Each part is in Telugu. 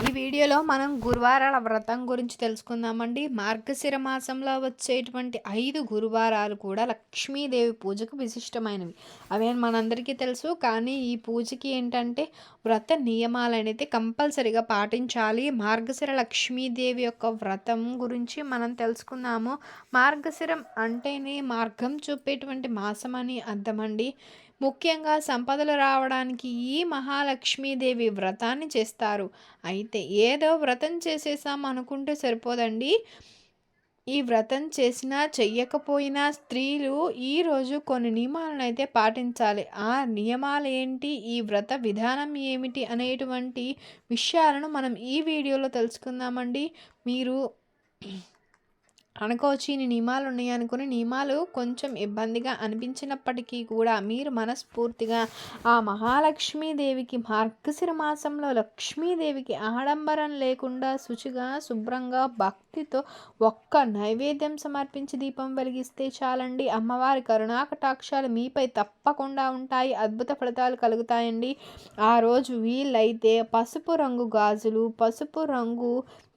ఈ వీడియోలో మనం గురువారాల వ్రతం గురించి తెలుసుకుందామండి. మార్గశిర మాసంలో వచ్చేటువంటి ఐదు గురువారాలు కూడా లక్ష్మీదేవి పూజకు విశిష్టమైనవి. అవి మనందరికీ తెలుసు కానీ ఈ పూజకి ఏంటంటే వ్రత నియమాలు అనేది కంపల్సరిగా పాటించాలి. మార్గశిర లక్ష్మీదేవి యొక్క వ్రతం గురించి మనం తెలుసుకుందాము. మార్గశిరం అంటేనే మార్గం చూపేటువంటి మాసం అని అర్థమండి. ముఖ్యంగా సంపదలు రావడానికి ఈ మహాలక్ష్మీదేవి వ్రతాన్ని చేస్తారు. అయితే ఏదో వ్రతం చేసేసాం అనుకుంటే సరిపోదండి. ఈ వ్రతం చేసినా చెయ్యకపోయినా స్త్రీలు ఈరోజు కొన్ని నియమాలను అయితే పాటించాలి. ఆ నియమాలు ఏంటి ఈ వ్రత విధానం ఏమిటి? అనేటువంటి విషయాలను మనం ఈ వీడియోలో తెలుసుకుందామండి. మీరు అనుకోవచ్చు ఇన్ని నియమాలు ఉన్నాయి అనుకుని నియమాలు కొంచెం ఇబ్బందిగా అనిపించినప్పటికీ కూడా మీరు మనస్ఫూర్తిగా ఆ మహాలక్ష్మీదేవికి మార్గశిర మాసంలో లక్ష్మీదేవికి ఆడంబరం లేకుండా శుచిగా శుభ్రంగా భక్తితో ఒక్క నైవేద్యం సమర్పించి దీపం వెలిగిస్తే చాలండి. అమ్మవారి కరుణాకటాక్షాలు మీపై తప్పకుండా ఉంటాయి. అద్భుత ఫలితాలు కలుగుతాయండి. ఆ రోజు వీలైతే పసుపు రంగు గాజులు పసుపు రంగు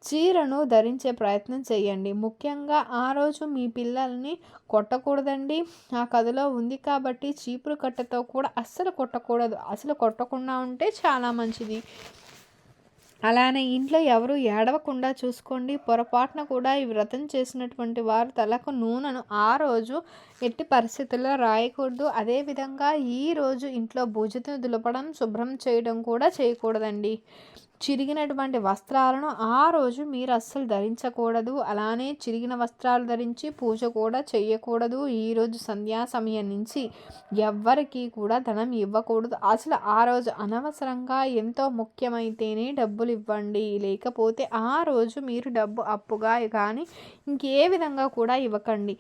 చీరను ధరించే ప్రయత్నం చేయండి. ముఖ్యంగా ఆ రోజు మీ పిల్లల్ని కొట్టకూడదండి. ఆ కథలో ఉంది కాబట్టి చీపురు కట్టతో కూడా అస్సలు కొట్టకూడదు. అసలు కొట్టకుండా ఉంటే చాలా మంచిది. అలానే ఇంట్లో ఎవరు ఏడవకుండా చూసుకోండి. పొరపాటున కూడా ఈ వ్రతం చేసినటువంటి వారు తలకు నూనెను ఆ రోజు ఎట్టి పరిస్థితుల్లో రాయకూడదు. అదేవిధంగా ఈరోజు ఇంట్లో భుజతను దులపడం శుభ్రం చేయడం కూడా చేయకూడదండి. చిరిగినటువంటి వస్త్రాలను ఆ రోజు మీరు అస్సలు ధరించకూడదు. అలానే చిరిగిన వస్త్రాలు ధరించి పూజ కూడా చేయకూడదు ఈరోజు సంధ్యా సమయం నుంచి ఎవ్వరికీ కూడా ధనం ఇవ్వకూడదు. అసలు ఆ రోజు అనవసరంగా ఎంతో ముఖ్యమైతేనే డబ్బులు ఇవ్వండి. లేకపోతే ఆ రోజు మీరు డబ్బు అప్పుగా కానీ ఇంకే విధంగా కూడా ఇవ్వకండి.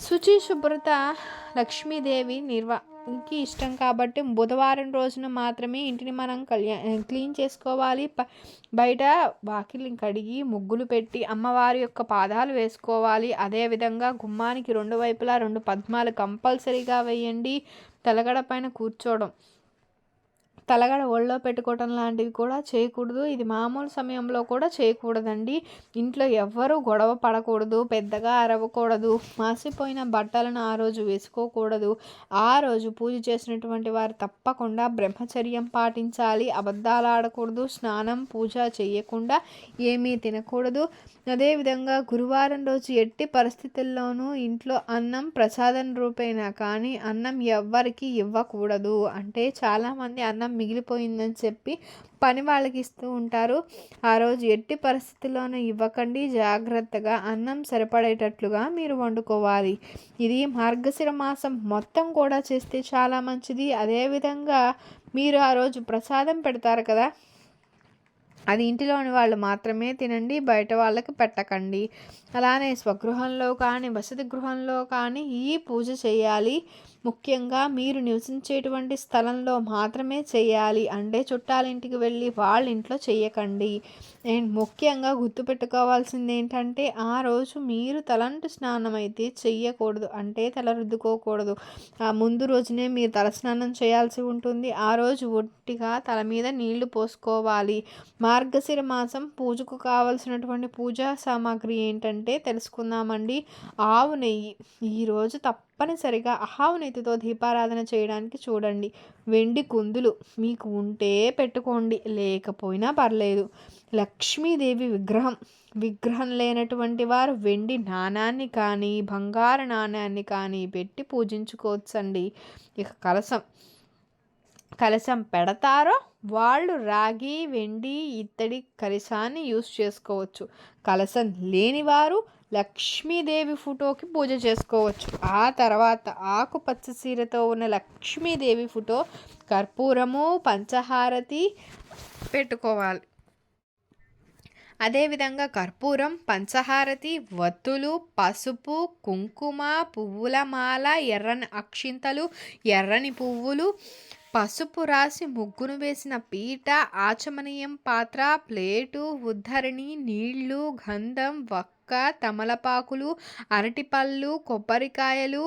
శుచి శుభ్రత లక్ష్మీదేవి నిర్వ కి ఇష్టం కాబట్టి బుధవారం రోజున మాత్రమే ఇంటిని మనం కళ్యా క్లీన్ చేసుకోవాలి. బయట వాకిలి కడిగి ముగ్గులు పెట్టి అమ్మవారి యొక్క పాదాలు వేసుకోవాలి. అదేవిధంగా గుమ్మానికి రెండు వైపులా రెండు పద్మాలు కంపల్సరీగా వేయండి. తలగడ పైన కూర్చోవడం. తలగడ ఒళ్ళో పెట్టుకోవటం లాంటివి కూడా చేయకూడదు. ఇది మామూలు సమయంలో కూడా చేయకూడదండి. ఇంట్లో ఎవ్వరూ గొడవ పడకూడదు పెద్దగా అరవకూడదు మాసిపోయిన బట్టలను ఆ రోజు వేసుకోకూడదు. ఆ రోజు పూజ చేసినటువంటి వారు తప్పకుండా బ్రహ్మచర్యం పాటించాలి. అబద్ధాలు ఆడకూడదు స్నానం పూజ చేయకుండా ఏమీ తినకూడదు. అదేవిధంగా గురువారం రోజు ఎట్టి పరిస్థితుల్లోనూ ఇంట్లో అన్నం ప్రసాదం రూపేనా కానీ అన్నం ఎవ్వరికి ఇవ్వకూడదు. అంటే చాలామంది అన్నం మిగిలిపోయిందని చెప్పి పని వాళ్ళకి ఇస్తూ ఉంటారు. ఆ రోజు ఎట్టి పరిస్థితుల్లోనూ ఇవ్వకండి జాగ్రత్తగా అన్నం సరిపడేటట్లుగా మీరు వండుకోవాలి. ఇది మార్గశిర మాసం మొత్తం కూడా చేస్తే చాలా మంచిది. అదేవిధంగా మీరు ఆ రోజు ప్రసాదం పెడతారు కదా అది ఇంటిలోని వాళ్ళు మాత్రమే తినండి బయట వాళ్ళకి పెట్టకండి. అలానే స్వగృహంలో కానీ వసతి గృహంలో కానీ ఈ పూజ చేయాలి. ముఖ్యంగా మీరు నివసించేటువంటి స్థలంలో మాత్రమే చేయాలి. అంటే చుట్టాలింటికి వెళ్ళి వాళ్ళ ఇంట్లో చేయకండి. అండ్ ముఖ్యంగా గుర్తుపెట్టుకోవాల్సింది ఏంటంటే ఆ రోజు మీరు తలంటు స్నానం అయితే చెయ్యకూడదు. అంటే తల రుద్దుకోకూడదు. ఆ ముందు రోజునే మీరు తల స్నానం చేయాల్సి ఉంటుంది. ఆ రోజు ఒట్టిగా తల మీద నీళ్ళు పోసుకోవాలి. మార్గశిర మాసం పూజకు కావలసినటువంటి పూజా సామాగ్రి ఏంటంటే తెలుసుకుందామండి. ఆవు నెయ్యి. ఈరోజు తప్పనిసరిగా ఆవు దీపారాధన చేయడానికి చూడండి. వెండి కుందులు మీకు ఉంటే పెట్టుకోండి. లేకపోయినా పర్లేదు. లక్ష్మీదేవి విగ్రహం. విగ్రహం లేనటువంటి వారు వెండి నాణాన్ని కానీ బంగారు నాణాన్ని కానీ పెట్టి పూజించుకోవచ్చండి. ఇక కలసం కలశం పెడతారో వాళ్ళు రాగి వెండి ఇత్తడి కలశాన్ని యూస్ చేసుకోవచ్చు. కలసం లేనివారు లక్ష్మీదేవి ఫోటోకి పూజ చేసుకోవచ్చు. ఆ తర్వాత ఆకుపచ్చ సీరతో ఉన్న లక్ష్మీదేవి ఫోటో కర్పూరము పంచహారతి పెట్టుకోవాలి. అదేవిధంగా కర్పూరం పంచహారతి వత్తులు పసుపు కుంకుమ పువ్వుల మాల ఎర్రని అక్షింతలు ఎర్రని పువ్వులు పసుపు రాసి ముగ్గును వేసిన పీట ఆచమనీయం పాత్ర ప్లేటు ఉద్ధరణి నీళ్ళు గంధం వక్క తమలపాకులు అరటిపళ్ళు కొబ్బరికాయలు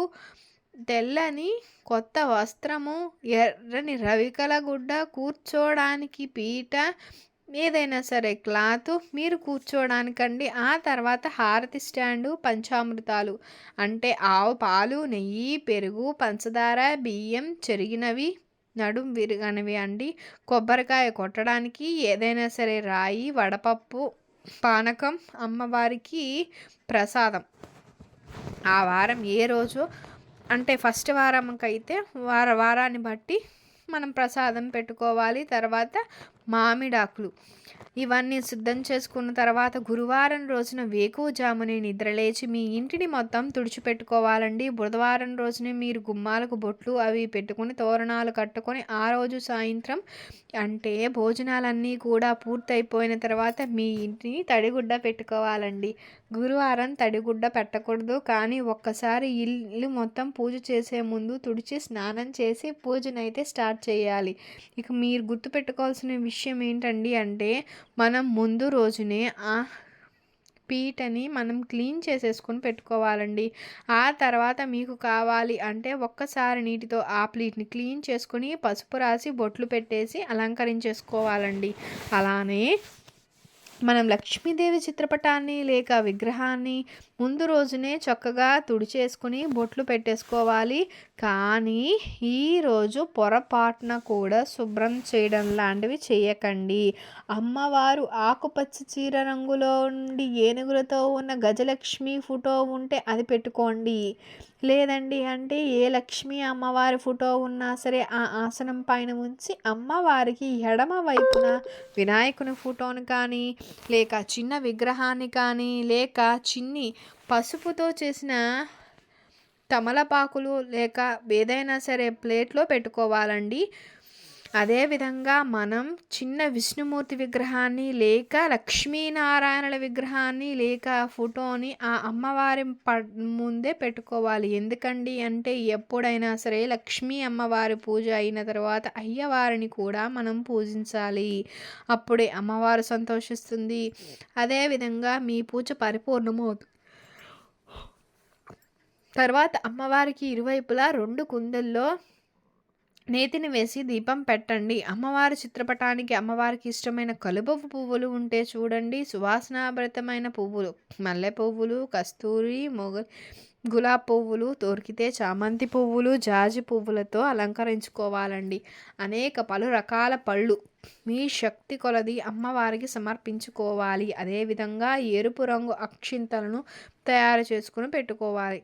తెల్లని కొత్త వస్త్రము ఎర్రని రవికల గుడ్డ కూర్చోడానికి పీట ఏదైనా సరే క్లాత్ మీరు కూర్చోడానికండి. ఆ తర్వాత హారతి స్టాండు పంచామృతాలు. అంటే ఆవు పాలు నెయ్యి పెరుగు పంచదార బియ్యం చెరిగినవి నడుం విరగనివి అండి. కొబ్బరికాయ కొట్టడానికి ఏదైనా సరే రాయి వడపప్పు పానకం అమ్మవారికి ప్రసాదం. ఆ వారం ఏ రోజు? అంటే ఫస్ట్ వారంకైతే వార వారాన్ని బట్టి మనం ప్రసాదం పెట్టుకోవాలి. తర్వాత మామిడాకులు. ఇవన్నీ సిద్ధం చేసుకున్న తర్వాత గురువారం రోజున వేకువజామునే నిద్రలేచి మీ ఇంటిని మొత్తం తుడిచిపెట్టుకోవాలండి. బుధవారం రోజునే మీరు గుమ్మాలకు బొట్లు అవి పెట్టుకుని తోరణాలు కట్టుకొని ఆ రోజు సాయంత్రం అంటే భోజనాలన్నీ కూడా పూర్తయిపోయిన తర్వాత మీ ఇంటిని తడిగుడ్డ పెట్టుకోవాలండి. గురువారం తడిగుడ్డ పెట్టకూడదు. కానీ ఒక్కసారి ఇల్లు మొత్తం పూజ చేసే ముందు తుడిచి స్నానం చేసి పూజనైతే స్టార్ట్ చేయాలి. ఇక మీరు గుర్తుపెట్టుకోవాల్సిన విషయం విషయం ఏంటండి అంటే మనం ముందు రోజునే ఆ పీటని మనం క్లీన్ చేసేసుకొని పెట్టుకోవాలండి. ఆ తర్వాత మీకు కావాలి అంటే ఒక్కసారి నీటితో ఆ ప్లీట్ని క్లీన్ చేసుకొని పసుపు రాసి బొట్లు పెట్టేసి అలంకరించేసుకోవాలండి. అలానే మనం లక్ష్మీదేవి చిత్రపటాన్ని లేక విగ్రహాన్ని ముందు రోజునే చక్కగా తుడిచేసుకుని బొట్లు పెట్టేసుకోవాలి. కానీ ఈరోజు పొరపాటున కూడా శుభ్రం చేయడం లాంటివి చేయకండి. అమ్మవారు ఆకుపచ్చ చీర రంగులో ఉండి ఏనుగులతో ఉన్న గజలక్ష్మి ఫోటో ఉంటే అది పెట్టుకోండి. లేదండి అంటే ఏ లక్ష్మి అమ్మవారి ఫోటో ఉన్నా సరే ఆ ఆసనం పైన ఉంచి అమ్మవారికి ఎడమ వైపున వినాయకుని ఫోటోని కానీ లేక చిన్న విగ్రహాన్ని కానీ లేక చిన్ని పసుపుతో చేసిన తమలపాకులు లేక ఏదైనా సరే ప్లేట్లో పెట్టుకోవాలండి. అదేవిధంగా మనం చిన్న విష్ణుమూర్తి విగ్రహాన్ని లేక లక్ష్మీనారాయణుల విగ్రహాన్ని లేక ఫోటోని ఆ అమ్మవారి ప ముందే పెట్టుకోవాలి. ఎందుకండి అంటే ఎప్పుడైనా సరే లక్ష్మీ అమ్మవారి పూజ అయిన తర్వాత అయ్యవారిని కూడా మనం పూజించాలి. అప్పుడే అమ్మవారు సంతోషిస్తుంది. అదేవిధంగా మీ పూజ పరిపూర్ణమవుతుంది. తర్వాత అమ్మవారికి ఇరువైపులా రెండు కుందల్లో నేతిని వేసి దీపం పెట్టండి. అమ్మవారి చిత్రపటానికి అమ్మవారికి ఇష్టమైన కలుపు పువ్వులు ఉంటే చూడండి. సువాసనాభరితమైన పువ్వులు మల్లె పువ్వులు కస్తూరి మొగ గులాబ్ పువ్వులు దొరికితే చామంతి పువ్వులు జాజి పువ్వులతో అలంకరించుకోవాలండి. అనేక పలు రకాల పళ్ళు మీ శక్తి కొలది అమ్మవారికి సమర్పించుకోవాలి. అదేవిధంగా ఎరుపు రంగు అక్షింతలను తయారు చేసుకుని పెట్టుకోవాలి.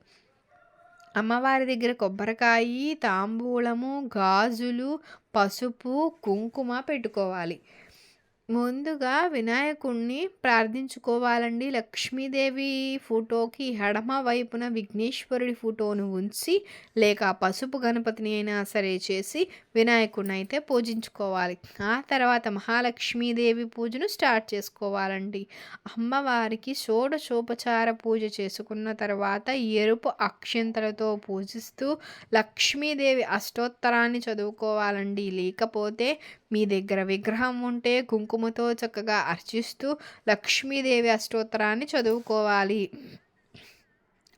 అమ్మవారి దగ్గర కొబ్బరికాయ తాంబూలము గాజులు పసుపు కుంకుమ పెట్టుకోవాలి. ముందుగా వినాయకుణ్ణి ప్రార్థించుకోవాలండి. లక్ష్మీదేవి ఫోటోకి ఎడమ వైపున విఘ్నేశ్వరుడి ఫోటోను ఉంచి లేక పసుపు గణపతిని అయినా సరే చేసి వినాయకుడిని అయితే పూజించుకోవాలి. ఆ తర్వాత మహాలక్ష్మీదేవి పూజను స్టార్ట్ చేసుకోవాలండి. అమ్మవారికి షోడశోపచార పూజ చేసుకున్న తర్వాత ఎరుపు అక్షంతలతో పూజిస్తూ లక్ష్మీదేవి అష్టోత్తరాన్ని చదువుకోవాలండి. లేకపోతే మీ దగ్గర విగ్రహం ఉంటే కుంకుమతో చక్కగా అర్చిస్తూ లక్ష్మీదేవి అష్టోత్తరాన్ని చదువుకోవాలి.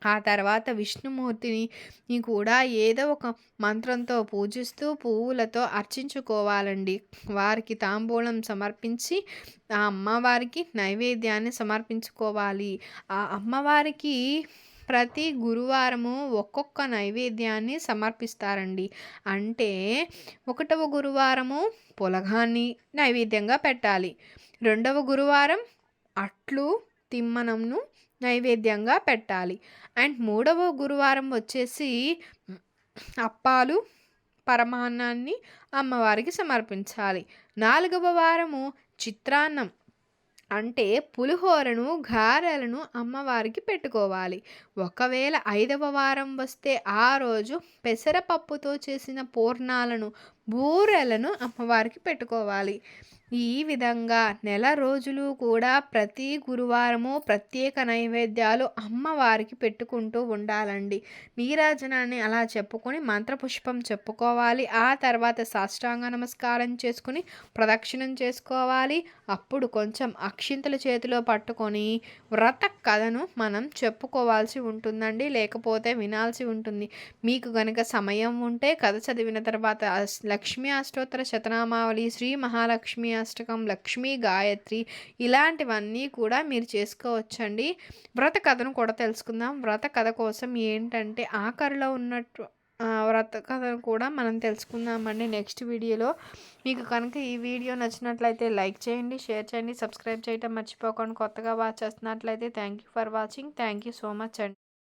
ఆ తర్వాత విష్ణుమూర్తిని కూడా ఏదో ఒక మంత్రంతో పూజిస్తూ పువ్వులతో అర్చించుకోవాలండి. వారికి తాంబూలం సమర్పించి ఆ అమ్మవారికి నైవేద్యాన్ని సమర్పించుకోవాలి. ఆ అమ్మవారికి ప్రతి గురువారము ఒక్కొక్క నైవేద్యాన్ని సమర్పిస్తారండి. అంటే ఒకటవ గురువారము పొలగాన్ని నైవేద్యంగా పెట్టాలి. రెండవ గురువారం అట్లు తిమ్మనంను నైవేద్యంగా పెట్టాలి. అండ్ మూడవ గురువారం వచ్చేసి అప్పాలు పరమాన్నాన్ని అమ్మవారికి సమర్పించాలి. నాలుగవ వారము చిత్రాన్నం అంటే పులిహోరను గారెలను అమ్మవారికి పెట్టుకోవాలి. ఒకవేళ ఐదవ వారం వస్తే ఆ రోజు పెసరపప్పుతో చేసిన పూర్ణాలను బూరెలను అమ్మవారికి పెట్టుకోవాలి. ఈ విధంగా నెల రోజులు కూడా ప్రతి గురువారము ప్రత్యేక నైవేద్యాలు అమ్మవారికి పెట్టుకుంటూ ఉండాలండి. నీరాజనాన్ని అలా చెప్పుకొని మంత్రపుష్పం చెప్పుకోవాలి. ఆ తర్వాత సాష్టాంగ నమస్కారం చేసుకుని ప్రదక్షిణం చేసుకోవాలి. అప్పుడు కొంచెం అక్షింతల చేతిలో పట్టుకొని వ్రత కథను మనం చెప్పుకోవాల్సి ఉంటుందండి. లేకపోతే వినాల్సి ఉంటుంది. మీకు గనక సమయం ఉంటే కథ చదివిన తర్వాత లక్ష్మీ అష్టోత్తర శతనామావళి శ్రీ మహాలక్ష్మి అష్టకం లక్ష్మీ గాయత్రి ఇలాంటివన్నీ కూడా మీరు చేసుకోవచ్చండి. వ్రత కథను కూడా తెలుసుకుందాం. వ్రత కథ కోసం ఏంటంటే ఆఖరిలో ఉన్నట్టు వ్రత కథను కూడా మనం తెలుసుకుందామండి నెక్స్ట్ వీడియోలో. మీకు కనుక ఈ వీడియో నచ్చినట్లయితే లైక్ చేయండి షేర్ చేయండి సబ్స్క్రైబ్ చేయటం మర్చిపోకండి. కొత్తగా వాచ్ చేస్తున్నట్లయితే thank you for watching thank you so much అండి.